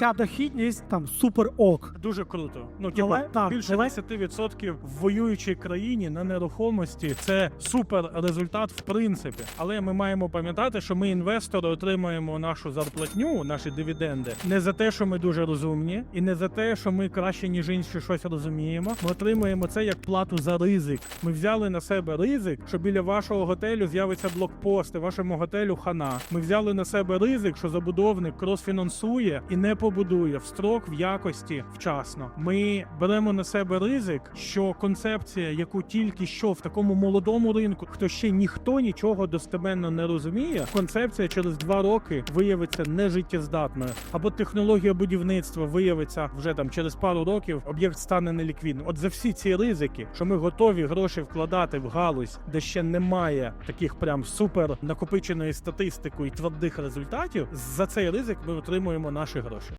вся дохідність там супер ок. Дуже круто. Ну типу, Але- так, більше але- 10% в воюючій країні на нерухомості це супер результат, в принципі. Але ми маємо пам'ятати, що ми інвестори отримуємо нашу зарплатню, наші дивіденди, не за те, що ми дуже розумні, і не за те, що ми краще ніж інші щось розуміємо. Ми отримуємо це як плату за ризик. Ми взяли на себе ризик, що біля вашого готелю з'явиться блокпост, вашому готелю хана. Ми взяли на себе ризик, що забудовник кросфінансує і не побудує в строк, в якості вчасно. Ми беремо на себе ризик, що концепція, яку тільки що в такому молодому ринку, хто ще ніхто нічого достеменно не розуміє, концепція через два роки виявиться нежиттєздатною, або технологія будівництва виявиться вже там через пару років, об'єкт стане неліквідним. От за всі ці ризики, що ми готові гроші вкладати в галузь, де ще немає таких прям супер накопиченої статистики і твердих результатів. За цей ризик ми отримуємо наші гроші.